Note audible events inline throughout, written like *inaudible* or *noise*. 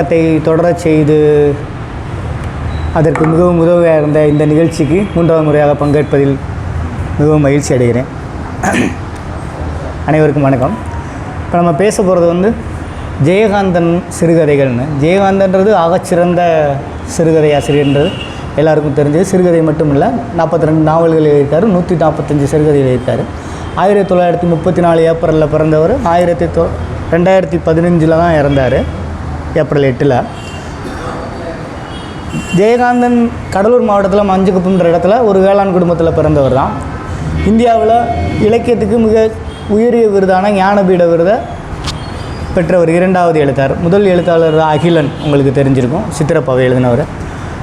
அதை தொடரச் செய்து அதற்கு மிகவும் உதவியாக இருந்த இந்த நிகழ்ச்சிக்கு மூன்றாவது முறையாக பங்கேற்பதில் மிகவும் மகிழ்ச்சி அடைகிறேன். அனைவருக்கும் வணக்கம். இப்போ நம்ம பேச போகிறது வந்து ஜெயகாந்தன் சிறுகதைகள்னு. ஜெயகாந்தன்றது ஆகச்சிறந்த சிறுகதை ஆசிரியர்ன்றது எல்லாருக்கும் தெரிஞ்சது. சிறுகதை மட்டும் இல்லை நாற்பத்தி ரெண்டு நாவல்கள் எழுதியிருக்காரு நூற்றி நாற்பத்தஞ்சு சிறுகதை எழுதியிருக்காரு. ஆயிரத்தி தொள்ளாயிரத்தி முப்பத்தி நாலு ஏப்ரலில் பிறந்தவர். ஆயிரத்தி தொ ரெண்டாயிரத்தி பதினஞ்சில் தான் இறந்தார். ஏப்ரல் எட்டில். ஜெயகாந்தன் கடலூர் மாவட்டத்தில் மஞ்சக்குப்பம்ன்ற இடத்துல ஒரு வேளாண் குடும்பத்தில் பிறந்தவர் தான். இந்தியாவில் இலக்கியத்துக்கு மிக உயரிய விருதான ஞானபீட விருதை பெற்றவர் இரண்டாவது எழுத்தாளர் முதல் எழுத்தாளர் அகிலன் உங்களுக்கு தெரிஞ்சிருக்கும். சித்திரப்பாவை எழுதினவர்.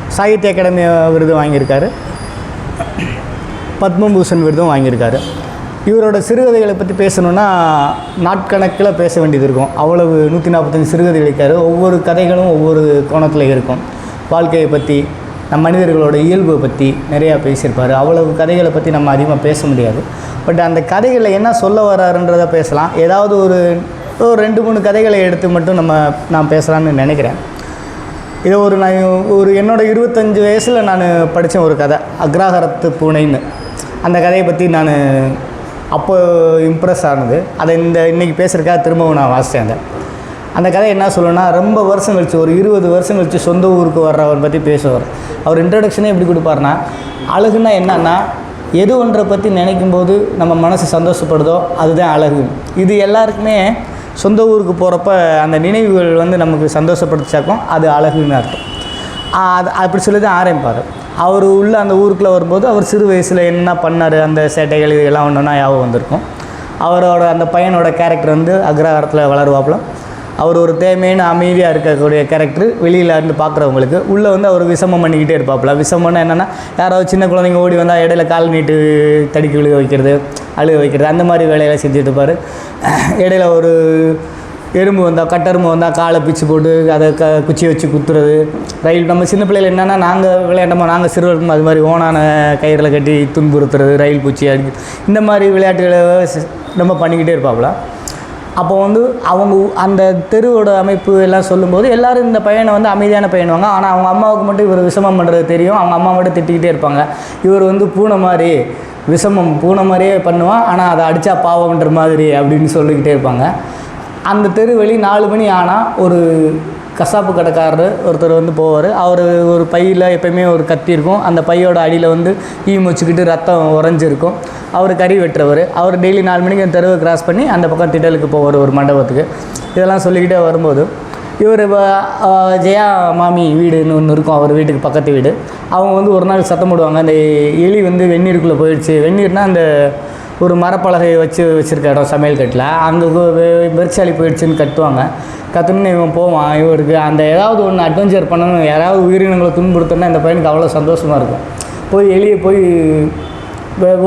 சாகித்ய அகாடமி விருது வாங்கியிருக்காரு. பத்மபூஷன் விருதும் வாங்கியிருக்காரு. இவரோட சிறுகதைகளை பற்றி பேசணுன்னா நாட்கணக்கில் பேச வேண்டியது இருக்கும். அவ்வளவு நூற்றி நாற்பத்தஞ்சு சிறுகதை எழுதியிருக்காரு ஒவ்வொரு கதைகளும் ஒவ்வொரு கோணத்தில் இருக்கும். வாழ்க்கையை பற்றி நம் மனிதர்களோட இயல்பை பற்றி நிறையா பேசியிருப்பார். அவ்வளவு கதைகளை பற்றி நம்ம அதிகமாக பேச முடியாது. பட் அந்த கதைகளில் என்ன சொல்ல வராருன்றதை பேசலாம். ஏதாவது ஒரு ஒரு ரெண்டு மூணு கதைகளை எடுத்து மட்டும் நம்ம நான் பேசலான்னு நினைக்கிறேன். இதை ஒரு நான் ஒரு என்னோட இருபத்தஞ்சி வயசில் நான் படித்த ஒரு கதை. அக்ராகரத்து பூனைன்னு. அந்த கதையை பற்றி நான் அப்போ இம்ப்ரெஸ் ஆனது. அதை இந்த இன்றைக்கி பேசுகிறக்காக திரும்பவும் நான் வாசித்தேன் அந்த கதை என்ன சொல்லணும்னா ரொம்ப வருஷம் கழிச்சு ஒரு இருபது வருஷம் கழிச்சு சொந்த ஊருக்கு வர்றவர் பற்றி பேசுவார். அவர் இன்ட்ரடக்ஷனே எப்படி கொடுப்பாருன்னா அழகுன்னா என்னன்னா எது ஒன்றை பற்றி நினைக்கும் போது நம்ம மனசு சந்தோஷப்படுதோ அதுதான் அழகு. இது எல்லாருக்குமே சொந்த ஊருக்கு போகிறப்ப அந்த நினைவுகள் வந்து நமக்கு சந்தோஷப்படுத்தாக்கும் அது அழகுன்னு அர்த்தம். அது அப்படி சொல்லி தான் ஆரம்பிப்பார். அவர் உள்ள அந்த ஊருக்குள்ளே வரும்போது அவர் சிறு வயசில் என்ன பண்ணார்? அந்த சேட்டைகள் இதெல்லாம் ஒன்றுனா ஞாபகம் வந்திருக்கும். அவரோட அந்த பையனோட கேரக்டர் வந்து அக்ரஹாரத்தில் வளருவாப்புல. அவர் ஒரு தேமையான அமைதியாக இருக்கக்கூடிய கேரக்டர் வெளியில் இருந்து பார்க்குறவங்களுக்கு உள்ளே வந்து அவர் விஷமம் பண்ணிக்கிட்டே இருப்பாப்புல. விஷமம்னா என்னென்னா யாராவது சின்ன குழந்தைங்க ஓடி வந்தால் இடையில கால் நீட்டு தடிக்க விழுக வைக்கிறது அழுக வைக்கிறது அந்த மாதிரி வேலையெல்லாம் செஞ்சுட்டு இருப்பார். இடையில ஒரு எறும்பு வந்தால் கட்டெரும்பு வந்தால் காலை பிச்சு போட்டு அதை க குச்சியை வச்சு குத்துறது. ரயில் நம்ம சின்ன பிள்ளைகள் என்னென்னா நாங்கள் விளையாண்டோமோ நாங்கள் சிறுவர் இருக்கும் அது மாதிரி ஓனான கயிறில் கட்டி துன்புறுத்துறது ரயில் பூச்சி அடிக்க இந்த மாதிரி விளையாட்டுகளை நம்ம பண்ணிக்கிட்டே இருப்பாப்புல. அப்போ வந்து அவங்க அந்த தெருவோட அமைப்பு எல்லாம் சொல்லும்போது எல்லோரும் இந்த பையனை வந்து அமைதியான பையனுவாங்க ஆனால் அவங்க அம்மாவுக்கு மட்டும் இவர் விஷமம் பண்ணுறது தெரியும். அவங்க அம்மா மட்டும் திட்டிக்கிட்டே இருப்பாங்க. இவர் வந்து பூனை மாதிரி விஷமம் பூனை மாதிரியே பண்ணுவான். ஆனால் அதை அடித்தா பாவம்ன்ற மாதிரி அப்படின்னு சொல்லிக்கிட்டே இருப்பாங்க. அந்த தெரு வெளி நாலு மணி ஆனால் ஒரு கசாப்பு கடைக்காரர் ஒருத்தர் வந்து போவார். அவர் ஒரு பையில் எப்போயுமே ஒரு கத்தி இருக்கும். அந்த பையோட அடியில் வந்து ஈ முச்சிக்கிட்டு ரத்தம் உறைஞ்சிருக்கும். அவர் கறி வெட்டுறவர். அவர் டெய்லி நாலு மணிக்கு அந்த தெருவை கிராஸ் பண்ணி அந்த பக்கம் திடலுக்கு போவார் ஒரு மண்டபத்துக்கு. இதெல்லாம் சொல்லிக்கிட்டே வரும்போது இவர் ஜெயா மாமி வீடுன்னு ஒன்று இருக்கும். அவர் வீட்டுக்கு பக்கத்து வீடு. அவங்க வந்து ஒரு நாள் சத்தம் போடுவாங்க. அந்த எலி வந்து வெந்நீருக்குள்ளே போயிடுச்சு. வெந்நீர்னால் அந்த ஒரு மரப்பலகையை வச்சு வச்சுருக்க இடம் சமையல் கட்டில் அங்கே வெறிச்சாலி போயிடுச்சுன்னு கத்துவாங்க கற்றுன்னு இவன் போவான் இவருக்கு அந்த ஏதாவது ஒன்று அட்வென்ச்சர் பண்ணணும் யாராவது உயிரினங்களை துன்புறுத்தணும்னா இந்த பையனுக்கு அவ்வளோ சந்தோஷமாக இருக்கும். போய் எலியை போய்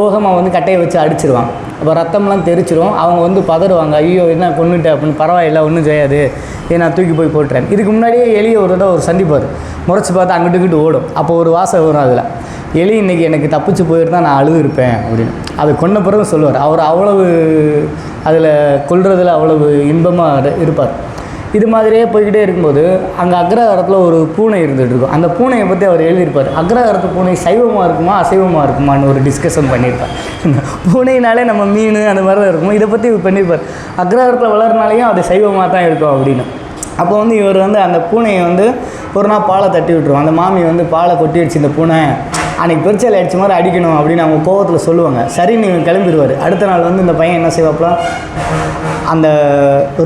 ஓகமாக வந்து கட்டையை வச்சு அடிச்சிருவான். அப்போ ரத்தம்லாம் தெரிச்சிரும். அவங்க வந்து பதறுவாங்க. ஐயோ என்ன கொண்டுட்டு அப்படின்னு. பரவாயில்ல ஒன்றும் செய்யாது. ஏ நான் தூக்கி போய் போட்டுறேன். இதுக்கு முன்னாடியே எலியை ஒரு தடவை ஒரு சந்திப்பார். முறைச்சி பார்த்து அங்கிட்டு இங்கிட்டு ஓடும். அப்போ ஒரு வாசம் வரும் அதில். எலி இன்னைக்கு எனக்கு தப்பிச்சு போயிருந்தால் நான் அழுது இருப்பேன் அப்படின்னு. அதை கொண்ட பிறகு சொல்லுவார். அவர் அவ்வளவு அதில் கொள்றதில் அவ்வளவு இன்பமாக இருப்பார். இது மாதிரியே போய்கிட்டே இருக்கும்போது அங்கே அக்ரஹாரத்தில் ஒரு பூனை இருந்துகிட்டு இருக்கும். அந்த பூனையை பற்றி அவர் எழுதியிருப்பார். அக்ரஹாரத்து பூனை சைவமாக இருக்குமா அசைவமாக இருக்குமான்னு ஒரு டிஸ்கஷன் பண்ணியிருப்பார். *laughs* பூனைனாலே நம்ம மீன் அந்த மாதிரி தான் இருக்கும். இதை பற்றி பண்ணியிருப்பார். அக்ரஹாரத்தில் வளர்றனாலையும் அது சைவமாக தான் இருக்கும் அப்படின்னு. அப்போ வந்து இவர் வந்து அந்த பூனையை வந்து ஒரு நாள் பாலை தட்டி விட்டுருவோம் அந்த மாமி வந்து பாலை கொட்டிடுச்சு இந்த பூனை அன்றைக்கி பெருச்சாலை அடிச்ச மாதிரி அடிக்கணும் அப்படின்னு அவங்க கோவத்தில் சொல்லுவாங்க. சரின்னு இவன் கிளம்பிடுவார் அடுத்த நாள் வந்து இந்த பையன் என்ன செய்வாப்புல அந்த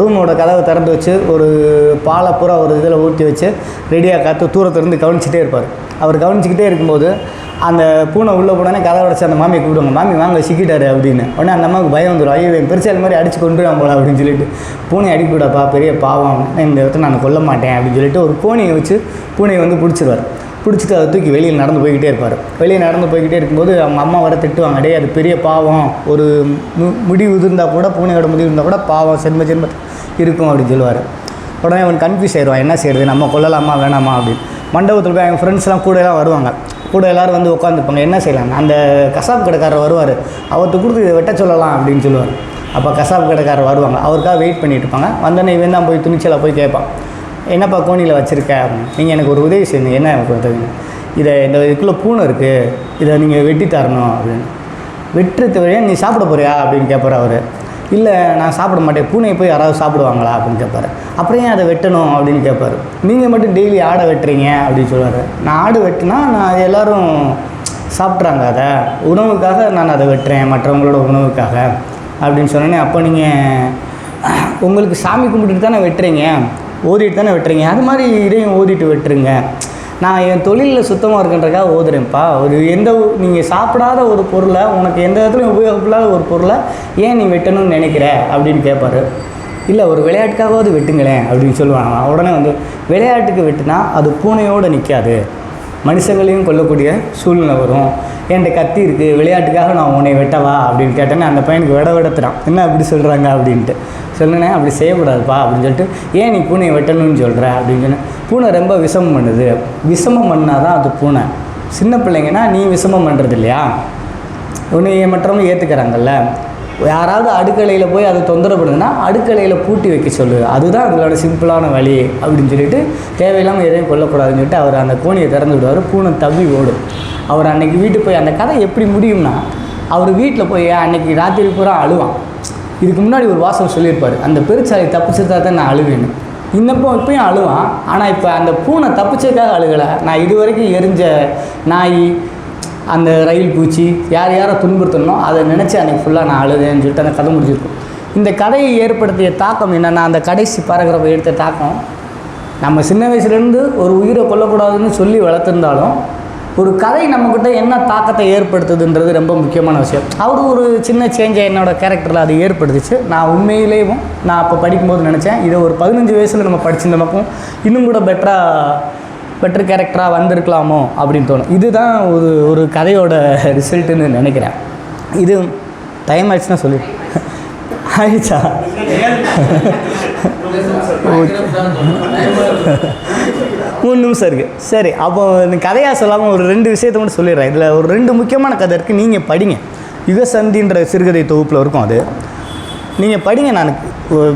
ரூமோட கதவை திறந்து வச்சு ஒரு பாலை பூரா ஒரு இதில் ஊற்றி வச்சு ரெடியாக காத்து தூரத்துலேருந்து கவனிச்சிட்டே இருப்பார். அவர் கவனிச்சிக்கிட்டே இருக்கும்போது அந்த பூனை உள்ளே போனோடனே கதை உடச்சி அந்த மாமியை கூப்பிடுவாங்க மாமி வாங்க சிக்கிட்டாரு அப்படின்னு. உடனே அந்த அம்மாவுக்கு பயம் வந்துடும் ஐயோ என் பெருசால் மாதிரி அடிச்சு கொண்டுருவான் போல அப்படின்னு சொல்லிட்டு பூனை அடிக்க விடாப்பா பெரிய பாவம். இந்த இடத்த நான் கொல்ல மாட்டேன் அப்படின்னு சொல்லிட்டு ஒரு பூனையை வச்சு பூனையை வந்து பிடிச்சிருவார். பிடிச்சிட்டு அதை தூக்கி வெளியில் நடந்து போய்கிட்டே இருப்பார். வெளியே நடந்து போய்கிட்டே இருக்கும்போது அவங்க அம்மா வர திட்டுவாங்க டேய் அது பெரிய பாவம். ஒரு மு முடி உதிர்ந்தால் கூட பூனையோட முடி இருந்தால் கூட பாவம் சென்ம ஜென்ம இருக்கும் அப்படின்னு சொல்லுவார். உடனே அவன் கன்ஃபியூஸ் ஆயிடுவான் என்ன செய்யறது? நம்ம கொல்லலாமா வேணாமா? அப்படின்னு. மண்டபத்தில் போய் எங்கள் ஃப்ரெண்ட்ஸ்லாம் கூட எல்லாம் வருவாங்க. கூட எல்லோரும் வந்து உட்காந்துருப்பாங்க என்ன செய்யலாம்? அந்த கசாப் கடைக்காரர் வருவார். அவர்கிட்ட கொடுத்து இதை வெட்ட சொல்லலாம் அப்படின்னு சொல்லுவார். அப்போ கசாப் கடைக்காரர் வருவாங்க. அவருக்காக வெயிட் பண்ணிட்டு இருப்பாங்க. வந்தோடனே இவன் தான் போய் துணிச்சலாக போய் கேட்பான். என்னப்பா கோணியில் வச்சுருக்க? அப்படின்னு நீங்கள் எனக்கு ஒரு உதவி செய்யுங்க. என்ன எனக்கு உதவி இதை இந்த இதுக்குள்ளே பூனை இருக்குது இதை நீங்கள் வெட்டி தரணும் அப்படின்னு. வெட்டுறது வழியாக நீ சாப்பிட போறியா அப்படின்னு கேட்பாரு அவர். இல்லை நான் சாப்பிட மாட்டேன். பூனையை போய் யாராவது சாப்பிடுவாங்களா? அப்படின்னு கேட்பாரு அப்புறம் ஏன் அதை வெட்டணும்? அப்படின்னு கேட்பாரு நீங்கள் மட்டும் டெய்லி ஆடை வெட்டுறீங்க அப்படின்னு சொல்லுவார். நான் ஆடு வெட்டினா நான் எல்லோரும் சாப்பிட்றாங்க அதை. உணவுக்காக நான் அதை வெட்டுறேன் மற்றவங்களோட உணவுக்காக அப்படின்னு சொன்னோன்னே அப்போ நீங்கள் உங்களுக்கு சாமி கும்பிட்டுட்டு தானே வெட்டுறீங்க? ஓதிட்டு தானே வெட்டுறீங்க? அது மாதிரி இதையும் ஓதிட்டு வெட்டுருங்க. நான் என் தொழிலில் சுத்தமாக இருக்கின்றக்காக ஓதுறேன்ப்பா. ஒரு எந்த நீங்கள் சாப்பிடாத ஒரு பொருளை உனக்கு எந்த விதத்துலையும் உபயோகப்படாத ஒரு பொருளை ஏன் நீ வெட்டணும்னு நினைக்கிற? அப்படின்னு கேட்பாரு இல்லை ஒரு விளையாட்டுக்காகவாவது வெட்டுங்களேன் அப்படின்னு சொல்லுவாங்க உடனே வந்து விளையாட்டுக்கு வெட்டினா அது பூனையோடு நிற்காது மனுஷங்களையும் கொல்லக்கூடிய சூழ்நிலை வரும். என்கிட்ட கத்தி இருக்குது விளையாட்டுக்காக நான் உன்னை வெட்டவா? அப்படின்னு கேட்டேன்னு அந்த பையனுக்கு விட விடத்துறான். என்ன அப்படி சொல்கிறாங்க அப்படின்ட்டு. சொன்னேனே அப்படி செய்யக்கூடாதுப்பா அப்படின்னு சொல்லிட்டு ஏன் நீ பூனையை வெட்டணும்னு சொல்கிற அப்படின்னு சொன்னேன். பூனை ரொம்ப விஷமம் பண்ணுது. விஷமம் பண்ணால் தான் அது பூனை. சின்ன பிள்ளைங்கன்னா நீ விஷமம் பண்ணுறது இல்லையா உன்னை மற்றவங்க ஏற்றுக்கிறாங்கல்ல யாராவது அடுக்கலையில் போய் அதை தொந்தரவு பண்ணுதுன்னா அடுக்கலையில் பூட்டி வைக்க சொல்லு. அதுதான் அதோட சிம்பிளான வழி அப்படின்னு சொல்லிட்டு தேவையில்லாமல் எதையும் கொல்லக்கூடாதுன்னு சொல்லிட்டு அவர் அந்த கோணியை திறந்து விடுவார் பூனை தவி ஓடும். அவர் அன்னைக்கு வீட்டுக்கு போய் அந்த கதை எப்படி முடியும்னா அவர் வீட்டில் போய் அன்னைக்கு ராத்திரி பூரா அழுவான். இதுக்கு முன்னாடி ஒரு வாசகம் சொல்லியிருப்பார் அந்த பெருச்சாலை தப்பிச்சதா தான் நான் அழுவேன்னு. இன்னப்போ இப்பயும் அழுவான். ஆனால் இப்போ அந்த பூனை தப்பிச்சதுக்காக அழுகலை. நான் இது வரைக்கும் எரிஞ்ச நாய் அந்த ரயில் பூச்சி யார் யாரை துன்புறுத்தணும் அதை நினச்சி அன்றைக்கி ஃபுல்லாக நான் அழுதேன்னு சொல்லிட்டு அந்த கதை முடிஞ்சிருக்கும். இந்த கதையை ஏற்படுத்திய தாக்கம் என்னென்னா அந்த கடைசி பாராகிராஃபை எடுத்த தாக்கம் நம்ம சின்ன வயசுலேருந்து ஒரு உயிரை கொல்லக்கூடாதுன்னு சொல்லி வளர்த்துருந்தாலும் ஒரு கதை நம்மக்கிட்ட என்ன தாக்கத்தை ஏற்படுத்துதுன்றது ரொம்ப முக்கியமான விஷயம். அவர் ஒரு சின்ன சேஞ்சை என்னோடய கேரக்டரில் அது ஏற்படுத்துச்சு. நான் உண்மையிலேயும் நான் அப்போ படிக்கும்போது நினச்சேன் இதை ஒரு பதினஞ்சு வயசில் நம்ம படிச்சிருந்தமக்கும் இன்னும் கூட பெட்டராக பெட்டர் கேரக்டராக வந்திருக்கலாமோ அப்படின்னு தோணும். இதுதான் ஒரு ஒரு கதையோட ரிசல்ட்டுன்னு நினைக்கிறேன். இது டைம் ஆயிடுச்சுன்னா சொல்லி. ஆயிடுச்சா? மூணு நிமிஷம் இருக்குது சரி அப்போ இந்த கதையாக சொல்லாமல் ஒரு ரெண்டு விஷயத்தை மட்டும் சொல்லிடுறேன். இதில் ஒரு ரெண்டு முக்கியமான கதை இருக்குது நீங்கள் படிங்க. யுகசந்தின்ற சிறுகதை தொகுப்பில் இருக்கும் அது. நீங்கள் படிங்க நான்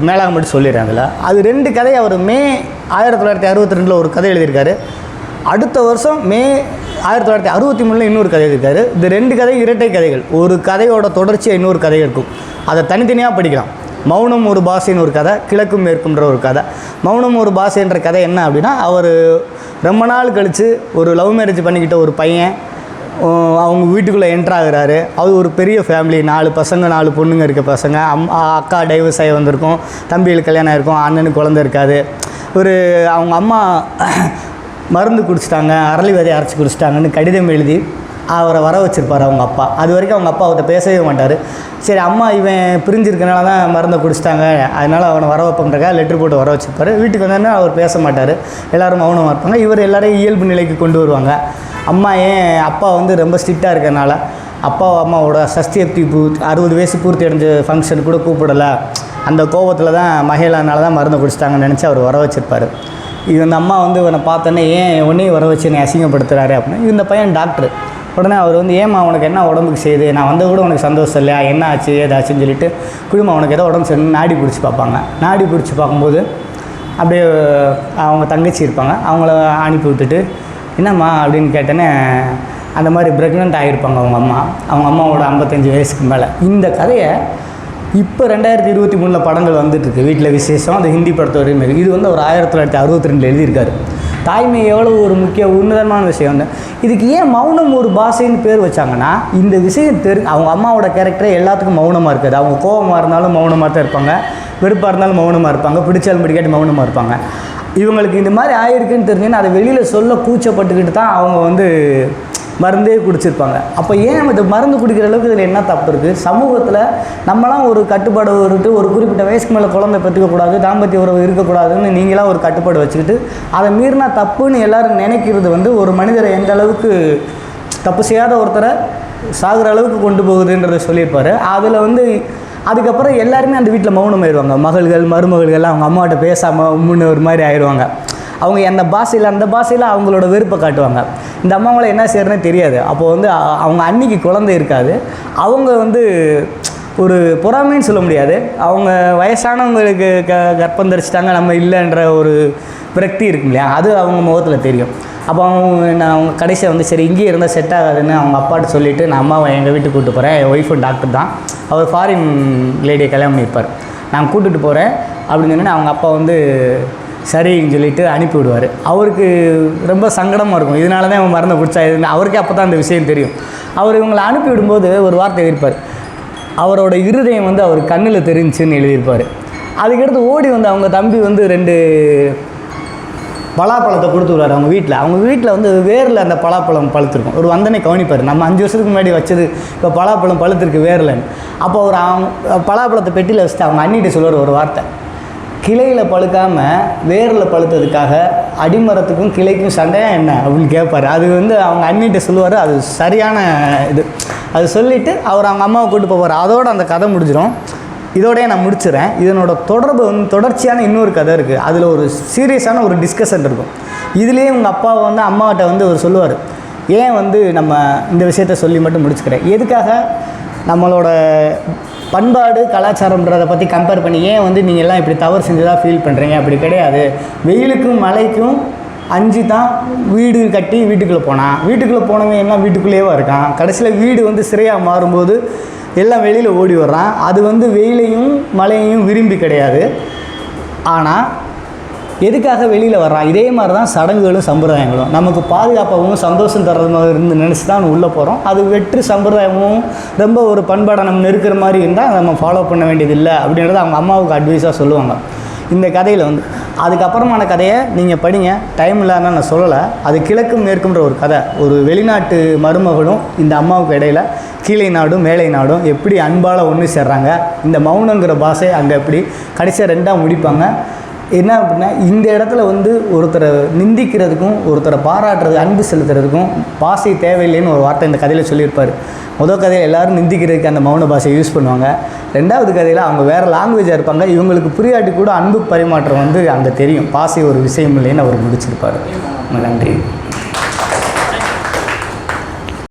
மேலாக மட்டும் சொல்லிடுறேன் அதில் அது ரெண்டு கதை அவர் மே ஆயிரத்தி தொள்ளாயிரத்தி அறுபத்தி ரெண்டில் ஒரு கதை எழுதியிருக்காரு. அடுத்த வருஷம் மே ஆயிரத்தி தொள்ளாயிரத்தி அறுபத்தி மூணில் இன்னொரு கதை எழுதியிருக்காரு. இது ரெண்டு கதை இரட்டை கதைகள். ஒரு கதையோட தொடர்ச்சியாக இன்னொரு கதை இருக்கும். அதை தனித்தனியாக படிக்கலாம். மௌனம் ஒரு பாஷைன்னு ஒரு கதை கிழக்கும் மேற்குன்ற ஒரு கதை. மௌனம் ஒரு பாஷைன்ற கதை என்ன அப்படின்னா அவர் ரொம்ப நாள் கழித்து ஒரு லவ் மேரேஜ் பண்ணிக்கிட்ட ஒரு பையன் அவங்க வீட்டுக்குள்ளே என்ட்ரு ஆகுறாரு. அது ஒரு பெரிய ஃபேமிலி நாலு பசங்க நாலு பொண்ணுங்க இருக்க பசங்க. அம் அக்கா டைவர்ஸ் ஆகி வந்திருக்கும். தம்பிகளுக்கு கல்யாணம் ஆயிருக்கும். அண்ணனுக்கு குழந்தை இருக்காது. ஒரு அவங்க அம்மா மருந்து குடிச்சிட்டாங்க அரளி விதையை அரைச்சி குடிச்சிட்டாங்கன்னு கடிதம் எழுதி அவரை வர வச்சுருப்பார் அவங்க அப்பா. அது வரைக்கும் அவங்க அப்பா அவர்கிட்ட பேசவே மாட்டார். சரி அம்மா இவன் பிரிஞ்சிருக்கனால தான் மருந்தை குடிச்சிட்டாங்க. அதனால் அவனை வர வைப்பன்றக்கா லெட்ரு போட்டு வர வச்சுருப்பாரு. வீட்டுக்கு வந்தோடனே அவர் பேச மாட்டார். எல்லோரும் மௌனமாக இருப்பாங்க. இவர் எல்லாரையும் இயல்பு நிலைக்கு கொண்டு வருவாங்க. அம்மா ஏன் அப்பா வந்து ரொம்ப ஸ்ட்ரிக்டாக இருக்கிறனால அப்பா அம்மாவோட சஷ்டியப்தி பூ அறுபது வயசு பூர்த்தி அடைஞ்ச ஃபங்க்ஷன் கூட கூப்பிடலை. அந்த கோபத்தில் தான் மகிழானால தான் மருந்து குடிச்சிட்டாங்கன்னு நினச்சி அவர் வர வச்சிருப்பார். இது அந்த அம்மா வந்து இவனை பார்த்தோன்னே ஏன் உடனே வர வச்சு என்னை அசிங்கப்படுத்துகிறாரு அப்படின்னு. இந்த பையன் டாக்டர் உடனே அவர் வந்து ஏம்மா உனக்கு என்ன உடம்புக்கு செய்யுது நான் வந்து கூட உனக்கு சந்தோஷம் இல்லையா? என்ன ஆச்சு? ஏதாச்சுன்னு சொல்லிட்டு குடும்பம் உனக்கு ஏதோ உடம்பு சரி நாடி பிடிச்சி பார்ப்பாங்க. நாடி பிடிச்சி பார்க்கும்போது அப்படியே அவங்க தங்கச்சி இருப்பாங்க. அவங்கள அனுப்பி விட்டுட்டு என்னம்மா அப்படின்னு கேட்டேன்னே அந்த மாதிரி ப்ரெக்னென்ட் ஆகியிருப்பாங்க அவங்க அம்மா. அவங்க அம்மாவோட ஐம்பத்தஞ்சு வயசுக்கு மேலே. இந்த கதையை இப்போ ரெண்டாயிரத்தி இருபத்தி மூணில் படங்கள் வந்துட்டுருக்கு. வீட்டில் விசேஷம் அது ஹிந்தி படத்தோட மாரி இது வந்து ஒரு ஆயிரத்தி தொள்ளாயிரத்தி அறுபத்தி ரெண்டில் எழுதியிருக்காரு. தாய்மை எவ்வளோ ஒரு முக்கிய உன்னதமான விஷயம் வந்து இதுக்கு ஏன் மௌனம் ஒரு பாஷைன்னு பேர் வச்சாங்கன்னா இந்த விஷயம் தெரி அவங்க அம்மாவோட கேரக்டரே எல்லாத்துக்கும் மௌனமாக இருக்காது. அவங்க கோபமாக இருந்தாலும் மௌனமாக தான் இருப்பாங்க. வெறுப்பாக இருந்தாலும் மௌனமாக இருப்பாங்க. பிடிச்சாலும் பிடிக்காட்டி மௌனமாக இருப்பாங்க. இவங்களுக்கு இந்த மாதிரி ஆயிருக்குன்னு தெரிஞ்சுன்னா அதை வெளியில் சொல்ல கூச்சப்பட்டுக்கிட்டு தான் அவங்க வந்து மருந்தே குடிச்சிருப்பாங்க. அப்போ ஏன் இந்த மருந்து குடிக்கிற அளவுக்கு இதில் என்ன தப்பு இருக்குது சமூகத்தில் நம்மலாம் ஒரு கட்டுப்பாடு வருட்டு ஒரு குறிப்பிட்ட வயசுக்கு மேலே குழந்தை பெற்றுக்கக்கூடாது தாம்பத்திய உறவு இருக்கக்கூடாதுன்னு நீங்களாம் ஒரு கட்டுப்பாடு வச்சுக்கிட்டு அதை மீறினா தப்புன்னு எல்லோரும் நினைக்கிறது வந்து ஒரு மனிதரை எந்த அளவுக்கு தப்பு செய்யாத ஒருத்தரை சாகுற அளவுக்கு கொண்டு போகுதுன்றதை சொல்லியிருப்பார். அதில் வந்து அதுக்கப்புறம் எல்லாருமே அந்த வீட்டில் மௌனம் ஆயிடுவாங்க. மகள்கள் மருமகள்கள் அவங்க அம்மாட்ட பேசாமல் முன்னே ஒரு மாதிரி ஆயிடுவாங்க. அவங்க எந்த பாஷையில் அந்த பாஷையில் அவங்களோட வெறுப்பை காட்டுவாங்க. இந்த அம்மாவளை என்ன செய்யறதுனே தெரியாது. அப்போது வந்து அவங்க அன்னைக்கு குழந்தை இருக்காது. அவங்க வந்து ஒரு பொறாமைன்னு சொல்ல முடியாது. அவங்க வயசானவங்களுக்கு க கற்பம் தரிச்சிட்டாங்க. நம்ம இல்லைன்ற ஒரு விரக்தி இருக்கும் இல்லையா? அது அவங்க முகத்தில் தெரியும். அப்போ அவங்க நான் அவங்க கடைசியாக வந்து சரி இங்கேயே இருந்தால் செட் ஆகாதுன்னு அவங்க அப்பாட்ட சொல்லிவிட்டு நான் அம்மாவை எங்கள் வீட்டுக்கு கூப்பிட்டு போகிறேன் என் ஒய்ஃபும் டாக்டர் தான். அவர் ஃபாரின் லேடியை கல்யாணம் பண்ணியிருப்பார் நான் கூட்டிகிட்டு போகிறேன் அப்படின்னு சொன்னேன் அவங்க அப்பா வந்து சரின்னு சொல்லிட்டு அனுப்பி விடுவார். அவருக்கு ரொம்ப சங்கடமாக இருக்கும். இதனால தான் அவன் மறந்து பிடிச்சா இது அவருக்கே அப்போ தான் அந்த விஷயம் தெரியும். அவர் இவங்களை அனுப்பி விடும்போது ஒரு வார்த்தை எழுதியிருப்பார். அவரோட இருதயம் வந்து அவர் கண்ணில் தெரிஞ்சுன்னு எழுதியிருப்பார். அதுக்கடுத்து ஓடி வந்து அவங்க தம்பி வந்து ரெண்டு பலாப்பழத்தை கொடுத்து விடுவார் அவங்க வீட்டில். அவங்க வீட்டில் வந்து வேரில் அந்த பலாப்பழம் பழுத்திருக்கும். ஒரு வந்தனை கவனிப்பார் நம்ம அஞ்சு வருஷத்துக்கு முன்னாடி வச்சது இப்போ பலாப்பழம் பழுத்திருக்கு வேர்லன்னு. அப்போ அவர் அவங்க பலாப்பழத்தை பெட்டியில் வச்சுட்டு அவங்க அண்ணிட்டு சொல்லுவார் ஒரு வார்த்தை. கிளையில் பழுக்காமல் வேரில் பழுத்ததுக்காக அடிமரத்துக்கும் கிளைக்கும் சண்டையாக என்ன? அப்படின்னு கேட்பார் அது வந்து அவங்க அண்ணிட்ட சொல்லுவார். அது சரியான இது. அது சொல்லிவிட்டு அவர் அவங்க அம்மாவை கூட்டு போவார். அதோட அந்த கதை முடிஞ்சிடும் இதோடய நான் முடிச்சிடுறேன் இதனோட தொடர்பு வந்து தொடர்ச்சியான இன்னொரு கதை இருக்குது அதில் ஒரு சீரியஸான ஒரு டிஸ்கஷன் இருக்கும். இதுலேயே உங்கள் அப்பாவை வந்து அம்மாகிட்ட வந்து அவர் சொல்லுவார். ஏன் வந்து நம்ம இந்த விஷயத்த சொல்லி மட்டும் முடிச்சுக்கிறேன்? எதுக்காக? நம்மளோட பண்பாடு கலாச்சாரம்ன்றதை பற்றி கம்பேர் பண்ணி ஏன் வந்து நீங்கள் எல்லாம் இப்படி தவறு செஞ்சதாக ஃபீல் பண்ணுறீங்க அப்படி கிடையாது. வெயிலுக்கும் மழைக்கும் அஞ்சு தான் வீடு கட்டி வீட்டுக்குள்ளே போனான் வீட்டுக்குள்ளே போனவன் எல்லாம் வீட்டுக்குள்ளேயே இருக்கான். கடைசியில் வீடு வந்து சிறையாக மாறும்போது எல்லாம் வெளியில் ஓடி வர்றான். அது வந்து வெயிலையும் மழையையும் விரும்பி கிடையாது. ஆனால் எதுக்காக வெளியில் வர்றான்? இதே மாதிரி தான் சடங்குகளும் சம்பிரதாயங்களும். நமக்கு பாதுகாப்பாகவும் சந்தோஷம் தர்றது மாதிரி இருந்து நினச்சி தான் உள்ளே போகிறோம் அது வெற்று சம்பிரதாயமும் ரொம்ப ஒரு பண்பாடை நம்ம நெருக்கிற மாதிரி இருந்தால் நம்ம ஃபாலோ பண்ண வேண்டியதில்லை அப்படின்றத அவங்க அம்மாவுக்கு அட்வைஸாக சொல்லுவாங்க. இந்த கதையில் வந்து அதுக்கப்புறமான கதையை நீங்கள் படிங்க. டைம் இல்லாமல் நான் சொல்லலை. அது கிழக்கும் மேற்குன்ற ஒரு கதை. ஒரு வெளிநாட்டு மருமகளும் இந்த அம்மாவுக்கு இடையில கீழை நாடும் மேலை நாடும் எப்படி அன்பால் ஒன்று சேர்றாங்க. இந்த மௌனங்கிற பாஷை அங்கே எப்படி கடைசியாக ரெண்டாக முடிப்பாங்க. என்ன அப்படின்னா இந்த இடத்துல வந்து ஒருத்தரை நிந்திக்கிறதுக்கும் ஒருத்தரை பாராட்டுறது அன்பு செலுத்துறதுக்கும் பாசை தேவையில்லைன்னு ஒரு வார்த்தை இந்த கதையில் சொல்லியிருப்பார். முதல் கதையில் எல்லோரும் நிந்திக்கிறதுக்கு அந்த மௌன பாஷை யூஸ் பண்ணுவாங்க. ரெண்டாவது கதையில் அவங்க வேறு லாங்குவேஜாக இருப்பாங்க. இவங்களுக்கு புரியாட்டி கூட அன்பு பரிமாற்றம் வந்து அங்கே தெரியும். பாசை ஒரு விஷயம் இல்லைன்னு அவர் முடிச்சிருப்பார். நன்றி.